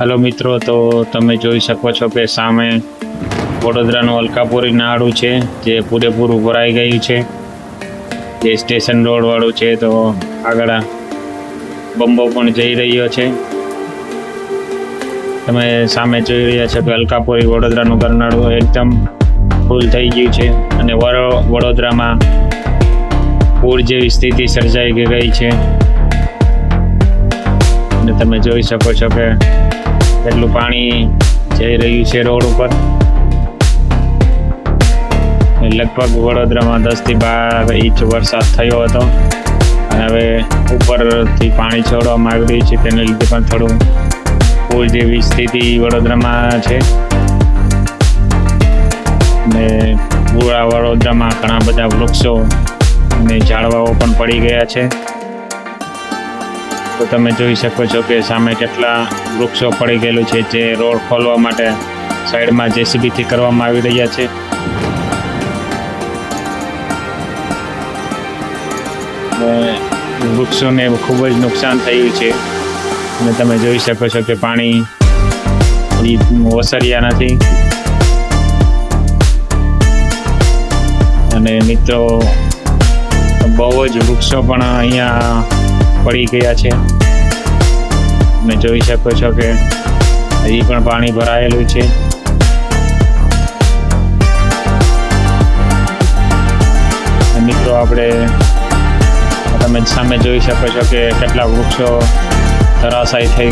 Hello મિત્રો, તો તમે જોઈ શકો છો કે સામે વડોદરાનું અલકાપુરી નાળું છે, જે પૂરેપૂરું ભરાઈ ગયું છે. જે સ્ટેશન રોડવાળું છે, તો આગળ બંબો પણ જઈ રહ્યો છે. તમે સામે જોઈ રહ્યા છો કે અલકાપુરી વડોદરાનું ગરનાળું એકદમ ફૂલ થઈ ગયું છે અને વડો- વડોદરામાં પૂર જેવી સ્થિતિ સર્જાઈ ગઈ છે. અને તમે જોઈ શકો છો કે કેટલું પાણી જઈ રહ્યું છે રોડ ઉપર. લગભગ વડોદરામાં દસથી બાર ઇંચ વરસાદ થયો હતો. અને હવે ઉપરથી પાણી છોડવામાં આવી રહ્યું છે તેને લીધે પણ થોડું પૂર જેવી સ્થિતિ વડોદરામાં છે. ને પૂરા વડોદરામાં ઘણા બધા વૃક્ષો અને ઝાડવાઓ પણ પડી ગયા છે. તો તમે જોઈ શકો છો કે સામે કેટલા વૃક્ષો પડી ગયેલું છે જે રોડ ખોલવા માટે સાઈડમાં જેસીબીથી કરવામાં આવી રહ્યા છે. વૃક્ષોને ખૂબ જ નુકસાન થયું છે. અને તમે જોઈ શકો છો કે પાણી ઓસર્યા નથી. અને મિત્રો, બહુ જ વૃક્ષો પણ અહીંયા પડી ગયા છે. તમે જોઈ શકો છો કે હજી પણ પાણી ભરાયેલું છે. મિત્રો આપણે તમે સામે જોઈ શકો છો કે કેટલા વૃક્ષો ધરાશાયી થઈ